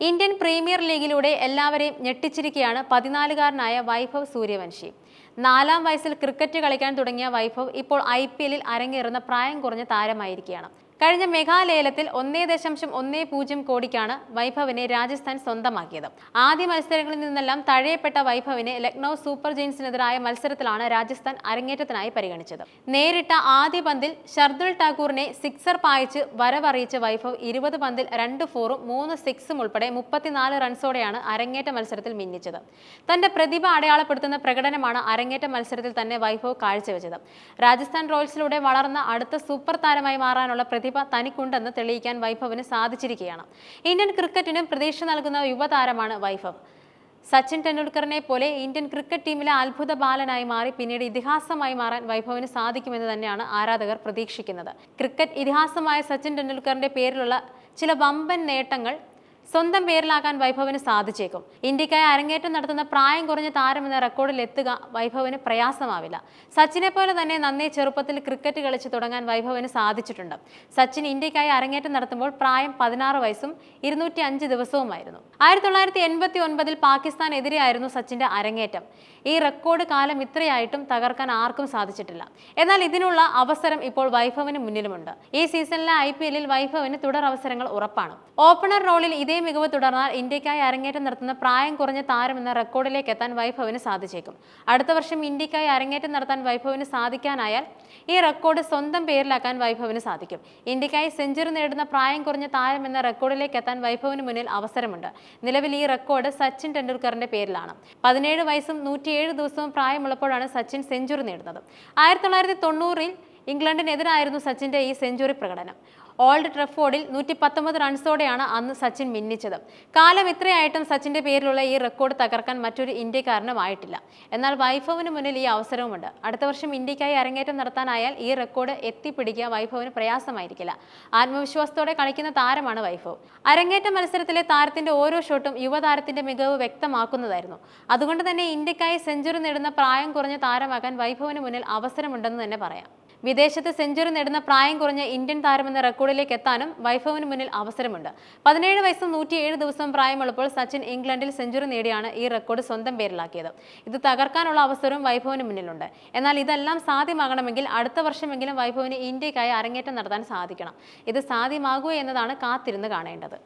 Indian premier ലീഗിലൂടെ എല്ലാവരെയും ഞെട്ടിച്ചിരിക്കുകയാണ് പതിനാലുകാരനായ വൈഭവ് സൂര്യവംശി. നാലാം വയസ്സിൽ ക്രിക്കറ്റ് കളിക്കാൻ തുടങ്ങിയ വൈഭവ് ഇപ്പോൾ ഐ പി എല്ലിൽ അരങ്ങേറുന്ന പ്രായം കുറഞ്ഞ താരമായിരിക്കുകയാണ്. കഴിഞ്ഞ മെഗാലേലത്തിൽ ഒന്നേ ദശാംശം ഒന്നേ പൂജ്യം കോടിക്കാണ് വൈഭവിനെ രാജസ്ഥാൻ സ്വന്തമാക്കിയത്. ആദ്യ മത്സരങ്ങളിൽ നിന്നെല്ലാം തഴയപ്പെട്ട വൈഭവിനെ ലക്നൌ സൂപ്പർ ജെയിൻസിനെതിരായ മത്സരത്തിലാണ് രാജസ്ഥാൻ അരങ്ങേറ്റത്തിനായി പരിഗണിച്ചത്. നേരിട്ട ആദ്യ പന്തിൽ ഷർദുൽ ടാക്കൂറിനെ സിക്സർ പായിച്ച് വരവറിയിച്ച വൈഭവ് ഇരുപത് പന്തിൽ രണ്ട് ഫോറും മൂന്ന് സിക്സും ഉൾപ്പെടെ മുപ്പത്തിനാല് റൺസോടെയാണ് അരങ്ങേറ്റ മത്സരത്തിൽ മിന്നിച്ചത്. തന്റെ പ്രതിഭ അടയാളപ്പെടുത്തുന്ന പ്രകടനമാണ് അരങ്ങേറ്റ മത്സരത്തിൽ തന്നെ വൈഭവ് കാഴ്ചവെച്ചത്. രാജസ്ഥാൻ റോയൽസിലൂടെ വളർന്ന അടുത്ത സൂപ്പർ താരമായി മാറാനുള്ള പ്രതിഭ തനിക്കുണ്ടെന്ന് തെളിയിക്കാൻ വൈഭവിന് സാധിച്ചിരിക്കുകയാണ്. ഇന്ത്യൻ ക്രിക്കറ്റിന് പ്രതീക്ഷ നൽകുന്ന യുവതാരമാണ് വൈഭവ്. സച്ചിൻ ടെണ്ടുൽക്കറിനെ പോലെ ഇന്ത്യൻ ക്രിക്കറ്റ് ടീമിലെ അത്ഭുത ബാലനായി മാറി പിന്നീട് ഇതിഹാസമായി മാറാൻ വൈഭവിന് സാധിക്കുമെന്ന് തന്നെയാണ് ആരാധകർ പ്രതീക്ഷിക്കുന്നത്. ക്രിക്കറ്റ് ഇതിഹാസമായ സച്ചിൻ ടെണ്ടുൽക്കറിന്റെ പേരിലുള്ള ചില വമ്പൻ നേട്ടങ്ങൾ സ്വന്തം പേരിലാക്കാൻ വൈഭവിന് സാധിച്ചേക്കും. ഇന്ത്യക്കായി അരങ്ങേറ്റം നടത്തുന്ന പ്രായം കുറഞ്ഞ താരമെന്ന റെക്കോർഡിൽ എത്തുക വൈഭവിന് പ്രയാസമാവില്ല. സച്ചിനെ പോലെ തന്നെ നന്നേ ചെറുപ്പത്തിൽ ക്രിക്കറ്റ് കളിച്ച് തുടങ്ങാൻ വൈഭവിന് സാധിച്ചിട്ടുണ്ട്. സച്ചിൻ ഇന്ത്യക്കായി അരങ്ങേറ്റം നടത്തുമ്പോൾ പ്രായം പതിനാറ് വയസ്സും ഇരുന്നൂറ്റി അഞ്ച് ദിവസവുമായിരുന്നു. ആയിരത്തി തൊള്ളായിരത്തി എൺപത്തി ഒൻപതിൽ പാകിസ്ഥാനെതിരെയായിരുന്നു സച്ചിന്റെ അരങ്ങേറ്റം. ഈ റെക്കോർഡ് കാലം ഇത്രയായിട്ടും തകർക്കാൻ ആർക്കും സാധിച്ചിട്ടില്ല. എന്നാൽ ഇതിനുള്ള അവസരം ഇപ്പോൾ വൈഭവിന് മുന്നിലുമുണ്ട്. ഈ സീസണിലെ ഐ പി എല്ലിൽ വൈഭവിന് തുടർ അവസരങ്ങൾ ഉറപ്പാണ്. ഓപ്പണർ റോളിൽ ഇതേ മികവ് തുടർന്നാൽ ഇന്ത്യക്കായി അരങ്ങേറ്റം നടത്തുന്ന പ്രായം കുറഞ്ഞ താരം എന്ന റെക്കോർഡിലേക്ക് എത്താൻ വൈഭവിന് സാധിച്ചേക്കും. അടുത്ത വർഷം ഇന്ത്യക്കായി അരങ്ങേറ്റം നടത്താൻ വൈഭവിന് സാധിക്കാനായാൽ ഈ റെക്കോർഡ് സ്വന്തം പേരിലാക്കാൻ വൈഭവിന് സാധിക്കും. ഇന്ത്യക്കായി സെഞ്ചുറി നേടുന്ന പ്രായം കുറഞ്ഞ താരം എന്ന റെക്കോർഡിലേക്ക് എത്താൻ വൈഭവിന് മുന്നിൽ അവസരമുണ്ട്. നിലവിൽ ഈ റെക്കോർഡ് സച്ചിൻ ടെണ്ടുൽക്കറിന്റെ പേരിലാണ്. പതിനേഴ് വയസ്സും നൂറ്റിയേഴ് ദിവസവും പ്രായമുള്ളപ്പോഴാണ് സച്ചിൻ സെഞ്ചുറി നേടുന്നത്. ആയിരത്തി തൊള്ളായിരത്തി തൊണ്ണൂറിൽ ഇംഗ്ലണ്ടിനെതിരായിരുന്നു സച്ചിന്റെ ഈ സെഞ്ചുറി പ്രകടനം. ഓൾഡ് ട്രഫോർഡിൽ നൂറ്റി പത്തൊമ്പത് റൺസോടെയാണ് അന്ന് സച്ചിൻ മിന്നിച്ചത്. കാലം ഇത്രയായിട്ടും സച്ചിന്റെ പേരിലുള്ള ഈ റെക്കോർഡ് തകർക്കാൻ മറ്റൊരു ഇന്ത്യക്കാരനും ആയിട്ടില്ല എന്നാൽ വൈഭവിന് മുന്നിൽ ഈ അവസരവുമുണ്ട്. അടുത്ത വർഷം ഇന്ത്യക്കായി അരങ്ങേറ്റം നടത്താനായാൽ ഈ റെക്കോർഡ് എത്തിപ്പിടിക്കുക വൈഭവിന് പ്രയാസമായിരിക്കില്ല. ആത്മവിശ്വാസത്തോടെ കളിക്കുന്ന താരമാണ് വൈഭവ്. അരങ്ങേറ്റ മത്സരത്തിലെ താരത്തിന്റെ ഓരോ ഷോട്ടും യുവതാരത്തിന്റെ മികവ് വ്യക്തമാക്കുന്നതായിരുന്നു. അതുകൊണ്ട് തന്നെ ഇന്ത്യക്കായി സെഞ്ചുറി നേടുന്ന പ്രായം കുറഞ്ഞ താരമാകാൻ വൈഭവിന് മുന്നിൽ അവസരമുണ്ടെന്ന് തന്നെ പറയാം. വിദേശത്ത് സെഞ്ചുറി നേടുന്ന പ്രായം കുറഞ്ഞ ഇന്ത്യൻ താരമെന്ന റെക്കോർഡിലേക്ക് എത്താനും വൈഭവിന് മുന്നിൽ അവസരമുണ്ട്. പതിനേഴ് വയസ്സും നൂറ്റിയേഴ് ദിവസം പ്രായമുള്ളപ്പോൾ സച്ചിൻ ഇംഗ്ലണ്ടിൽ സെഞ്ചുറി നേടിയാണ് ഈ റെക്കോർഡ് സ്വന്തം പേരിലാക്കിയത്. ഇത് തകർക്കാനുള്ള അവസരവും വൈഭവിന് മുന്നിലുണ്ട്. എന്നാൽ ഇതെല്ലാം സാധ്യമാകണമെങ്കിൽ അടുത്ത വർഷമെങ്കിലും വൈഭവിന് ഇന്ത്യക്കായി അരങ്ങേറ്റം നടത്താൻ സാധിക്കണം. ഇത് സാധ്യമാകുക എന്നതാണ് കാത്തിരുന്ന് കാണേണ്ടത്.